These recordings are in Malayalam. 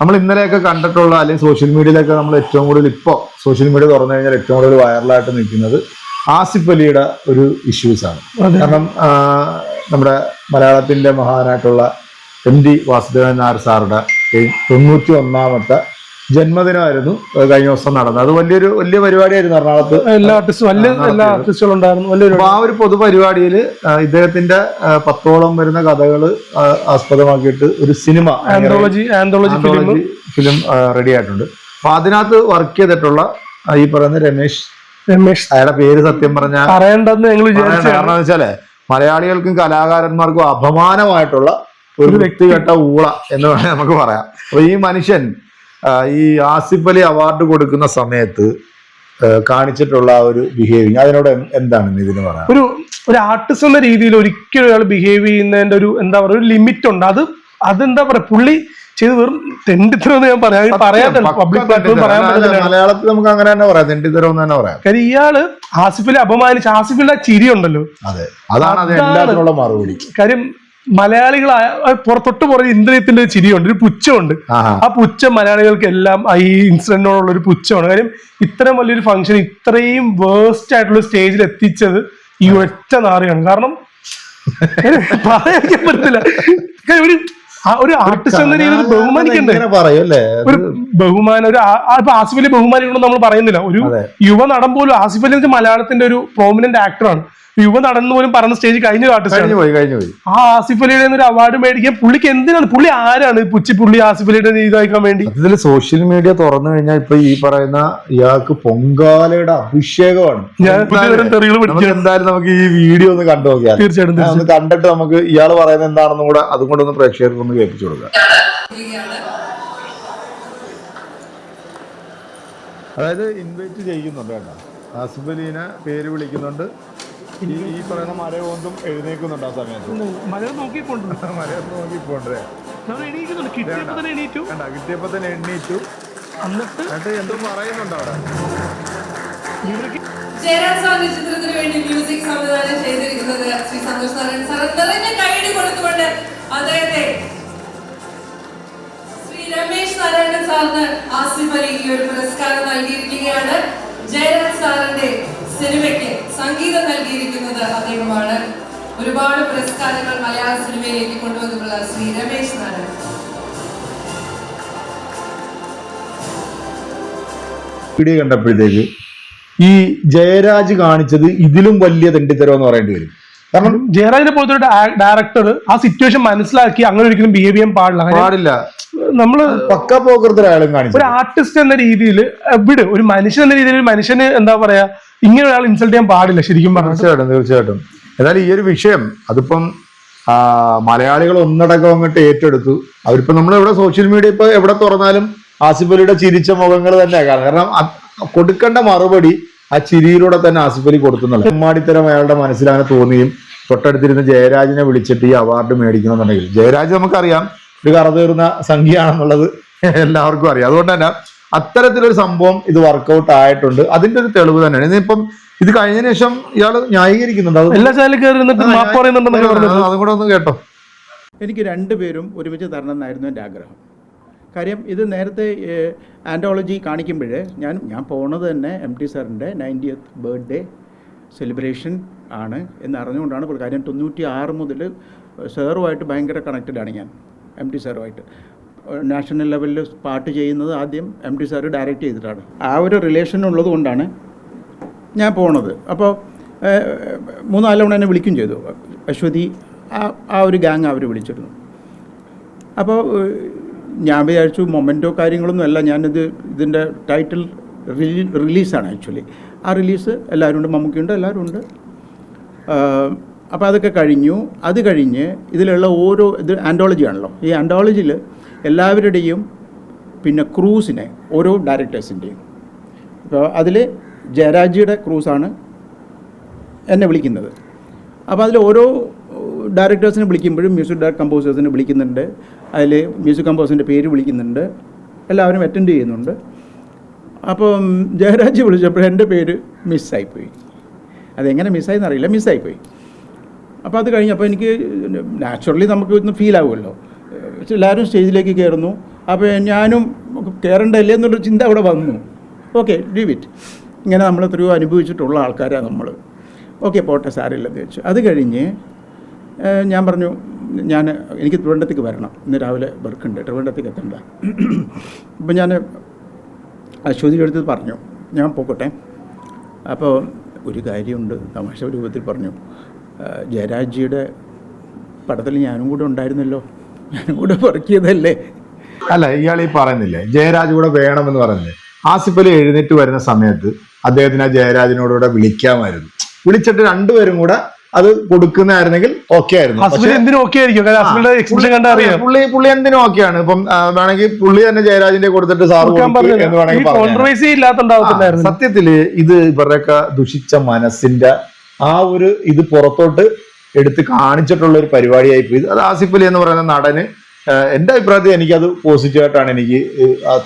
നമ്മൾ ഇന്നലെയൊക്കെ കണ്ടിട്ടുള്ള അല്ലെങ്കിൽ സോഷ്യൽ മീഡിയയിലൊക്കെ നമ്മൾ ഏറ്റവും കൂടുതൽ ഇപ്പോൾ സോഷ്യൽ മീഡിയ തുറന്നു കഴിഞ്ഞാൽ ഏറ്റവും കൂടുതൽ വൈറലായിട്ട് നിൽക്കുന്നത് ആസിഫ് അലിയുടെ ഒരു ഇഷ്യൂസ് ആണ്. കാരണം നമ്മുടെ മലയാളത്തിന്റെ മഹാനായിട്ടുള്ള എം ഡി വാസുദേവൻ നായർ സാറുടെ തൊണ്ണൂറ്റി ഒന്നാമത്തെ ജന്മദിനമായിരുന്നു. കഴിഞ്ഞ ദിവസം നടന്നത്. അത് വലിയൊരു വലിയ പരിപാടിയായിരുന്നു എറണാകുളത്ത്. എല്ലാ ആർട്ടിസ്റ്റും വലിയ എല്ലാ ആർട്ടിസ്റ്റുകളും ഉണ്ടായിരുന്നു വലിയൊരു ആ ഒരു പൊതുപരിപാടിയിൽ ഇദ്ദേഹത്തിന്റെ പത്തോളം വരുന്ന കഥകൾ ആസ്പദമാക്കിയിട്ട് ഒരു cinema anthology anthology film ready ആയിട്ടുണ്ട് അപ്പൊ അതിനകത്ത് വർക്ക് ചെയ്തിട്ടുള്ള ഈ പറയുന്ന രമേശ് രമേശ് അയാളുടെ പേര് സത്യം പറഞ്ഞ പറയണ്ടെന്ന് ഞങ്ങൾ കാരണം വെച്ചാൽ മലയാളികൾക്കും കലാകാരന്മാർക്കും അപമാനമായിട്ടുള്ള ഒരു വ്യക്തിഗത ഊള എന്ന് വേണമെങ്കിൽ നമുക്ക് പറയാം. അപ്പൊ ഈ മനുഷ്യൻ ഈ ആസിഫ് അലി അവാർഡ് കൊടുക്കുന്ന സമയത്ത് കാണിച്ചിട്ടുള്ള ആ ഒരു ബിഹേവിങ് അതിനോട് എന്ത് എന്താണ് ഇതിന് പറയാം ഒരു ഒരു ആർട്ടിസ്റ്റ് എന്ന രീതിയിൽ ഒരിക്കലും ഒരാൾ ബിഹേവ് ചെയ്യുന്നതിന്റെ ഒരു എന്താ പറയുക ഒരു ലിമിറ്റ് ഉണ്ട്. അത് അതെന്താ പറയാ പുള്ളി ചെയ്ത് വെറും തെണ്ടിത്തരം ഞാൻ പറയാം. പറയാൻ പബ്ലിക് പറയാൻ മലയാളത്തിൽ നമുക്ക് അങ്ങനെ തന്നെ പറയാം തെണ്ടിത്തരം എന്ന് തന്നെ പറയാം. കാര്യം ഇയാൾ ആസിഫിലെ അപമാനിച്ച് ആസിഫിന്റെ ചിരി ഉണ്ടല്ലോ. അതെ അതാണ് അത് മറുപടി. കാര്യം മലയാളികളായ പുറത്തൊട്ട് പുറ- പുറകെ ഇന്ദ്രിയത്തിന്റെ ഒരു ചിരിയുണ്ട് ഒരു പുച്ഛമുണ്ട്. ആ പുച്ഛം മലയാളികൾക്ക് എല്ലാം ഈ ഇൻസിഡന്റിനോടുള്ള ഒരു പുച്ഛമാണ്. കാര്യം ഇത്രയും വലിയൊരു ഫംഗ്ഷൻ ഇത്രയും വേസ്റ്റ് ആയിട്ടുള്ള സ്റ്റേജിൽ എത്തിച്ചത് ഈ ഒറ്റ നാറിയാണ്. കാരണം പറയാൻ പറ്റില്ല ഒരു ഒരു ആർട്ടിസ്റ്റ് എന്ന രീതിയിൽ ബഹുമാനിക്കണ്ടേ? ഒരു ബഹുമാനം ഒരു ഇപ്പൊ ആസിഫ് അലി നമ്മൾ പറയുന്നില്ല. ഒരു. യുവ നടൻ പോലും ആസിഫ് അലി മലയാളത്തിന്റെ ഒരു പ്രോമിനന്റ് ആക്ടറാണ് യുവ നടന്നു പോലും പറഞ്ഞ സ്റ്റേജ് കഴിഞ്ഞ ആർട്ടിസ്റ്റ് പോയി കഴിഞ്ഞു പോയി. ആ ആസിഫ് അലിയുടെ ഒരു അവാർഡ് മേടിക്കാൻ പുള്ളിക്ക് എന്തിനാണ്? പുള്ളി ആരാണ്? പുച്ചി പുള്ളി ആസിഫ് അലിയുടെ ഇതാക്കാൻ വേണ്ടി? ഇതിൽ സോഷ്യൽ മീഡിയ തുറന്നു കഴിഞ്ഞാൽ ഇപ്പൊ ഈ പറയുന്ന ഇയാൾക്ക് പൊങ്കാലയുടെ അഭിഷേകമാണ്. എന്തായാലും നമുക്ക് ഈ വീഡിയോ ഒന്ന് കണ്ടു നോക്കിയാൽ തീർച്ചയായിട്ടും ഒന്ന് കണ്ടിട്ട് നമുക്ക് ഇയാൾ പറയുന്നത് എന്താണെന്നും കൂടെ അതും കൂടെ ഒന്ന് പ്രേക്ഷകർക്ക് ഒന്ന് കേൾപ്പിച്ചു കൊടുക്കാം. അതായത് ഇൻവൈറ്റ് ചെയ്യുന്നുണ്ട് കേട്ടോ. ആസിഫ് അലീനെ പേര് വിളിക്കുന്നുണ്ട്. ഈ പറയുന്ന കൊണ്ടും എഴുന്നേക്കുന്നുണ്ട് ആ സമയത്ത്. മഴ നോക്കിക്കൊണ്ട് മരയൊന്നും നോക്കി പോണ്ടേ എണീക്കുന്നുണ്ട്. കിട്ടിയപ്പോ തന്നെ എണീറ്റു. കണ്ട കിട്ടിയപ്പോ തന്നെ എണ്ണീറ്റു. എന്നിട്ട്? എന്നിട്ട് എന്തോ പറയുന്നുണ്ട് അവിടെ. ഇവർക്ക് ജയരാജ് സാറിന്റെ ചിത്രത്തിന് വേണ്ടി മ്യൂസിക് സംവിധാനം ചെയ്തിരിക്കുന്നത് ശ്രീ സന്തോഷ് നാരായണൻ സാർ. നിറഞ്ഞ കൈയടി കൊടുത്തുകൊണ്ട് അദ്ദേഹത്തെ ശ്രീ രമേശ് നാരായണൻ സാറിന് ആസിഫ് അലി ഈ ഒരു പുരസ്കാരം നൽകിയിരിക്കുകയാണ്. ജയരാജ് സാറിന്റെ സിനിമയ്ക്ക് സംഗീതം നൽകിയിരിക്കുന്നത് അദ്ദേഹമാണ്. ഒരുപാട് പുരസ്കാരങ്ങൾ മലയാള സിനിമയിലേക്ക് കൊണ്ടുവന്നിട്ടുള്ള ശ്രീ രമേശ് നാരായണൻ. വീഡിയോ കണ്ടപ്പോഴത്തേക്ക് ഈ ജയരാജ് കാണിച്ചത് ഇതിലും വലിയ തെണ്ടിത്തരം എന്ന് പറയേണ്ടി വരും. കാരണം ജയരാജിനെ പോലത്തെ ഒരു ഡയറക്ടർ ആ സിറ്റുവേഷൻ മനസ്സിലാക്കി അങ്ങനെ ഒരിക്കലും ബിഹേവ് ചെയ്യാൻ പാടില്ല. പാടില്ല. നമ്മൾ പക്ക കാണിച്ചു ഒരു ആർട്ടിസ്റ്റ് എന്ന രീതിയിൽ വിട്. ഒരു മനുഷ്യൻ എന്ന രീതിയിൽ മനുഷ്യന് എന്താ പറയാ ഇങ്ങനെ ഒരാൾ ഇൻസൾട്ട് ചെയ്യാൻ പാടില്ല ശരിക്കും പറഞ്ഞു. തീർച്ചയായിട്ടും തീർച്ചയായിട്ടും. എന്നാലും ഈ ഒരു വിഷയം അതിപ്പം മലയാളികൾ ഒന്നടക്കം അങ്ങോട്ട് ഏറ്റെടുത്തു. അവരിപ്പോ നമ്മൾ ഇവിടെ സോഷ്യൽ മീഡിയ ഇപ്പൊ എവിടെ തുറന്നാലും ആസിഫ് അലിയുടെ ചിരിച്ച മുഖങ്ങൾ തന്നെ കാരണം കൊടുക്കേണ്ട മറുപടി ആ ചിരിയിലൂടെ തന്നെ ആസിഫ് അലി കൊടുക്കുന്നുണ്ട്. ഉമ്മാടിത്തരം അയാളുടെ മനസ്സിൽ അങ്ങനെ തോന്നിയും തൊട്ടടുത്തിരുന്ന് ജയരാജിനെ വിളിച്ചിട്ട് ഈ അവാർഡ് മേടിക്കണമെന്നുണ്ടെങ്കിൽ. ജയരാജ് നമുക്കറിയാം ഒരു കറതീർന്ന സംഖ്യയാണെന്നുള്ളത് എല്ലാവർക്കും അറിയാം. അതുകൊണ്ട് തന്നെ അത്തരത്തിലൊരു സംഭവം ഇത് വർക്കൗട്ട് ആയിട്ടുണ്ട്. അതിന്റെ ഒരു തെളിവ് തന്നെയാണ്. ഇനിയിപ്പം ഇത് കഴിഞ്ഞതിന് ശേഷം ഇയാൾ ന്യായീകരിക്കുന്നുണ്ട്. അതുകൂടെ എല്ലാ കയറി അതും കൂടെ ഒന്ന് കേട്ടോ. എനിക്ക് രണ്ടുപേരും ഒരുമിച്ച് തരണം എന്നായിരുന്നു എന്റെ ആഗ്രഹം. കാര്യം ഇത് നേരത്തെ ആൻഡോളജി കാണിക്കുമ്പോൾ ഞാൻ ഞാൻ പോണത് തന്നെ എം ടി സാറിന്റെ നയന്റിയത്ത് ബർത്ത്ഡേ സെലിബ്രേഷൻ ആണ് എന്നറിഞ്ഞുകൊണ്ടാണ് കാര്യം. തൊണ്ണൂറ്റി ആറ് മുതൽ സാറുമായിട്ട് ഭയങ്കര കണക്റ്റഡാണ് ഞാൻ. M T സാറുമായിട്ട്. നാഷണൽ ലെവലിൽ പാട്ട് ചെയ്യുന്നത് ആദ്യം എം ടി സാറ് ഡയറക്റ്റ് ചെയ്തിട്ടാണ്. ആ ഒരു റിലേഷൻ ഉള്ളത് കൊണ്ടാണ് ഞാൻ പോണത്. അപ്പോൾ മൂന്നാൽ തവണ എന്നെ വിളിക്കും ചെയ്തു. അശ്വതി ആ ആ ഒരു ഗാങ് അവർ വിളിച്ചിരുന്നു. അപ്പോൾ ഞാൻ വിചാരിച്ചു മൊമെന്റോ കാര്യങ്ങളൊന്നും അല്ല. ഞാനിത് ഇതിന്റെ ടൈറ്റിൽ റിലീ റിലീസാണ് ആക്ച്വലി. ആ റിലീസ് എല്ലാവരും ഉണ്ട് മമ്മൂക്കിയുണ്ട് എല്ലാവരും ഉണ്ട് അപ്പോൾ അതൊക്കെ കഴിഞ്ഞു. അത് കഴിഞ്ഞ് ഇതിലുള്ള ഓരോ ഇത് ആൻഡോളജി ആണല്ലോ. ഈ ആൻഡോളജിയിൽ എല്ലാവരുടെയും പിന്നെ ക്രൂസിനെ ഓരോ ഡയറക്ടേഴ്സിന്റെയും അപ്പോൾ അതിൽ ജയരാജിയുടെ ക്രൂസാണ് എന്നെ വിളിക്കുന്നത്. അപ്പോൾ അതിൽ ഓരോ ഡയറക്ടേഴ്സിനെ വിളിക്കുമ്പോഴും മ്യൂസിക് ഡയറക്ടർ കമ്പോസേഴ്സിനെ വിളിക്കുന്നുണ്ട്. അതിൽ മ്യൂസിക് കമ്പോസറിന്റെ പേര് വിളിക്കുന്നുണ്ട്. എല്ലാവരും അറ്റൻഡ് ചെയ്യുന്നുണ്ട്. അപ്പം ജയരാജ് വിളിച്ചപ്പോൾ എന്റെ പേര് മിസ്സായിപ്പോയി അതെങ്ങനെ മിസ്സായി എന്നറിയില്ല മിസ്സായിപ്പോയി അപ്പോൾ അത് കഴിഞ്ഞപ്പോൾ എനിക്ക് നാച്ചുറലി നമുക്ക് ഇന്ന് ഫീൽ ആവുമല്ലോ. എല്ലാവരും സ്റ്റേജിലേക്ക് കയറുന്നു. അപ്പോൾ ഞാനും കയറണ്ടല്ലേ എന്നുള്ളൊരു ചിന്ത അവിടെ വന്നു. ഓക്കെ ലീവ് ഇറ്റ് ഇങ്ങനെ നമ്മൾ എത്രയോ അനുഭവിച്ചിട്ടുള്ള ആൾക്കാരാണ് നമ്മൾ. ഓക്കെ പോട്ടെ സാരില്ലെന്ന് വെച്ചു അത് കഴിഞ്ഞ് ഞാൻ പറഞ്ഞു ഞാൻ എനിക്ക് തിരുവനന്തപുരത്തേക്ക് വരണം. ഇന്ന് രാവിലെ വർക്കുണ്ട് തിരുവനന്തപുരത്തേക്ക് എത്തണ്ട. അപ്പം ഞാൻ അശ്വതിയുടെ അടുത്ത് പറഞ്ഞു ഞാൻ പോക്കോട്ടെ. അപ്പോൾ ഒരു കാര്യമുണ്ട് തമാശ രൂപത്തിൽ പറഞ്ഞു. ജയരാജിയുടെ പടത്തിൽ ഞാനും കൂടെ ഉണ്ടായിരുന്നല്ലോ. ഞാനും കൂടെ വർക്ക് ചെയ്തല്ലേ അല്ല ഇയാൾ ഈ പറയുന്നില്ലേ ജയരാജ് കൂടെ വേണമെന്ന് പറഞ്ഞില്ലേ ആസിഫ് അലി എഴുന്നേറ്റ് വരുന്ന സമയത്ത് അദ്ദേഹത്തിന് ആ ജയരാജിനോടുകൂടെ വിളിക്കാമായിരുന്നു. വിളിച്ചിട്ട് രണ്ടുപേരും കൂടെ അത് കൊടുക്കുന്നതായിരുന്നെങ്കിൽ ഓക്കെ ആയിരുന്നു. പുള്ളി പുള്ളി പുള്ളി എന്തിനും ഓക്കെയാണ് ഇപ്പം വേണമെങ്കിൽ പുള്ളി തന്നെ ജയരാജിന്റെ കൊടുത്തിട്ട് സാർ. എന്ന് വേണമെങ്കിൽ സത്യത്തിൽ ഇത് ഇവരുടെയൊക്കെ ദുഷിച്ച മനസ്സിന്റെ ആ ഒരു ഇത് പുറത്തോട്ട് എടുത്ത് കാണിച്ചിട്ടുള്ള ഒരു പരിപാടിയായി പോയി. അത് ആസിഫ് അലി എന്ന് പറയുന്ന നടന് എന്റെ അഭിപ്രായത്തിൽ എനിക്കത് പോസിറ്റീവായിട്ടാണ് എനിക്ക്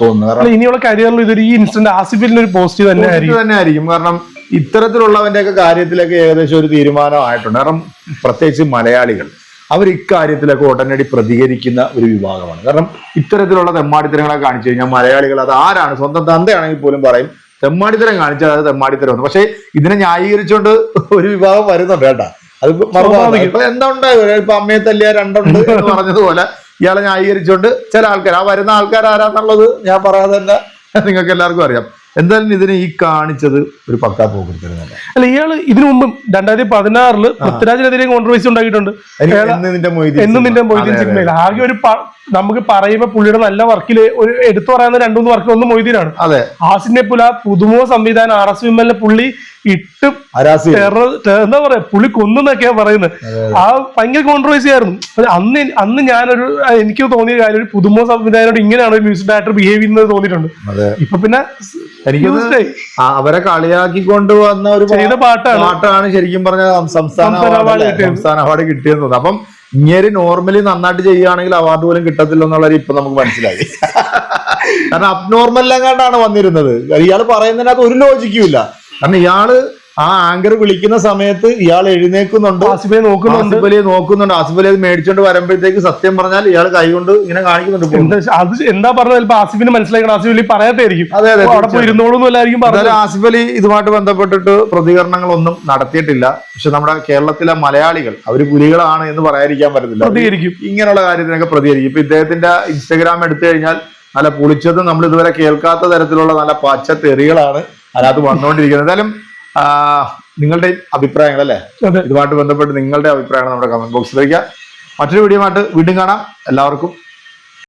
തോന്നുന്നത്. കാരണം ഇനിയുള്ള കരിയറിൽ ഇതൊരു ഈ ഇൻസ്റ്റന്റ് ആസിഫിലിന് ഒരു പോസിറ്റീവ് തന്നെ ആയിരിക്കും. തന്നെ ആയിരിക്കും. കാരണം ഇത്തരത്തിലുള്ളവന്റെയൊക്കെ കാര്യത്തിലൊക്കെ ഏകദേശം ഒരു തീരുമാനമായിട്ടുണ്ട്. കാരണം പ്രത്യേകിച്ച് മലയാളികൾ അവർ ഇക്കാര്യത്തിലൊക്കെ ഉടനടി പ്രതികരിക്കുന്ന ഒരു വിഭാഗമാണ്. കാരണം ഇത്തരത്തിലുള്ള തെമ്മാടിത്തരങ്ങളെ കാണിച്ചു കഴിഞ്ഞാൽ മലയാളികൾ അത് ആരാണ്? സ്വന്തം തന്തയാണെങ്കിൽ പോലും പറയും തെമ്മാടിത്തരം കാണിച്ചാൽ അത് തെമ്മാടിത്തരം പക്ഷേ ഇതിനെ ന്യായീകരിച്ചുകൊണ്ട് ഒരു വിഭാഗം വരുന്നുണ്ട് കേട്ടാ. അത്. ഇപ്പൊ എന്താ ഉണ്ടായത് ഇപ്പൊ അമ്മയെ തല്ലിയ രണ്ടുണ്ട് എന്ന് പറഞ്ഞതുപോലെ ഇയാളെ ന്യായീകരിച്ചുകൊണ്ട് ചില ആൾക്കാർ ആ വരുന്ന ആൾക്കാർ ആരാന്നുള്ളത് ഞാൻ പറയാതെ തന്നെ നിങ്ങൾക്ക് എല്ലാവർക്കും അറിയാം. എന്തായാലും ഇതിനെ ഈ കാണിച്ചത് ഒരു പക്കാ പോകരുത് അല്ല ഇയാൾ ഇതിനു മുമ്പ് രണ്ടായിരത്തി പതിനാറിൽ പൃഥ്വിരാജിനെതിരെ കോൺട്രവേഴ്സി ഉണ്ടായിട്ടുണ്ട് അയാൾ നിന്റെ മൊയ്തീൻ എന്നും നിന്റെ മൊയ്തീൻ അതെ, അതെ, സിനിമയിൽ ആകെ ഒരു നമുക്ക് പറയുമ്പോ പുള്ളിയുടെ നല്ല വർക്കിൽ ഒരു എടുത്തു പറയുന്ന രണ്ടു മൂന്ന് വർക്ക് ഒന്ന് മൊയ്തീനാണ്. അതെ. ആസിനെ പുല പുതുമോ സംവിധാനം ആർ എസ് വിമലിനെ പുള്ളി ഇട്ട് എന്താ പറയാ പുള്ളി കൊന്നൊക്കെയാ പറയുന്നത് ആ ഭയങ്കര കോൺട്രവേഴ്സി ആയിരുന്നു. അന്ന് അന്ന് ഞാനൊരു എനിക്ക് തോന്നിയ കാര്യം ഒരു പുതുമ സംവിധാനോട് ഇങ്ങനെയാണ് ഒരു മ്യൂസിക് ഡയറക്ടർ ബിഹേവ് ചെയ്യുന്നത് തോന്നിയിട്ടുണ്ട്. ഇപ്പൊ പിന്നെ. ആ, അവരെ കളിയാക്കിക്കൊണ്ട് കൊണ്ടുവന്ന ഒരു ചെയ്ത പാട്ടാണ്. പാട്ടാണ് ശരിക്കും പറഞ്ഞാൽ സംസ്ഥാന സംസ്ഥാന അവാർഡ് കിട്ടിയത്. സംസ്ഥാന അവാർഡ് കിട്ടിയെന്ന് തോന്നുന്നു. അപ്പം ഇങ്ങനെ നോർമലി നന്നായിട്ട് ചെയ്യുകയാണെങ്കിൽ അവാർഡ് പോലും കിട്ടത്തില്ല എന്നുള്ളത് ഇപ്പൊ നമുക്ക് മനസ്സിലായി. കാരണം അബ്നോർമൽ എല്ലാം കണ്ടാണ് വന്നിരുന്നത്. ഇയാൾ പറയുന്നതിനകത്ത് ഒരു ലോജിക്കും ഇല്ല. കാരണം ഇയാൾ ആ ആങ്കർ വിളിക്കുന്ന സമയത്ത് ഇയാൾ എഴുന്നേക്കുന്നുണ്ട് ആസിഫലി നോക്കുന്നുണ്ട്. ആസിഫലി നോക്കുന്നുണ്ട്. ആസിഫലി അത് മേടിച്ചോണ്ട് വരുമ്പോഴത്തേക്ക് സത്യം പറഞ്ഞാൽ ഇയാൾ കൈകൊണ്ട് ഇങ്ങനെ കാണിക്കുന്നുണ്ട് അത് എന്താ പറഞ്ഞത് ചിലപ്പോ ആസിഫിന് മനസ്സിലാക്കണം ആസിഫ് അലി പറയാത്തായിരിക്കും. അതെ അതെ അവിടെ പോയി ഇരുന്നോളൂന്നും എല്ലായിരിക്കും ആസിഫ് അലി ഇതുമായിട്ട് ബന്ധപ്പെട്ടിട്ട് പ്രതികരണങ്ങളൊന്നും നടത്തിയിട്ടില്ല. പക്ഷെ നമ്മുടെ കേരളത്തിലെ മലയാളികൾ അവർ പുലികളാണ് എന്ന് പറയാതിരിക്കാൻ പറ്റത്തില്ല. പ്രതികരിക്കും. ഇങ്ങനെയുള്ള കാര്യത്തിനൊക്കെ പ്രതികരിക്കും. ഇപ്പൊ ഇദ്ദേഹത്തിന്റെ ഇൻസ്റ്റഗ്രാം എടുത്തു കഴിഞ്ഞാൽ നല്ല പുളിച്ചതും നമ്മൾ ഇതുവരെ കേൾക്കാത്ത തരത്തിലുള്ള നല്ല പച്ച തെറികളാണ് അതിനകത്ത് വന്നുകൊണ്ടിരിക്കുന്നത്. എന്തായാലും നിങ്ങളുടെ അഭിപ്രായങ്ങൾ അല്ലേ ഇതുമായിട്ട് ബന്ധപ്പെട്ട് നിങ്ങളുടെ അഭിപ്രായങ്ങൾ നമ്മുടെ കമന്റ് ബോക്സിൽ വയ്ക്കുക മറ്റൊരു വീഡിയോ ആയിട്ട് വീണ്ടും കാണാം. എല്ലാവർക്കും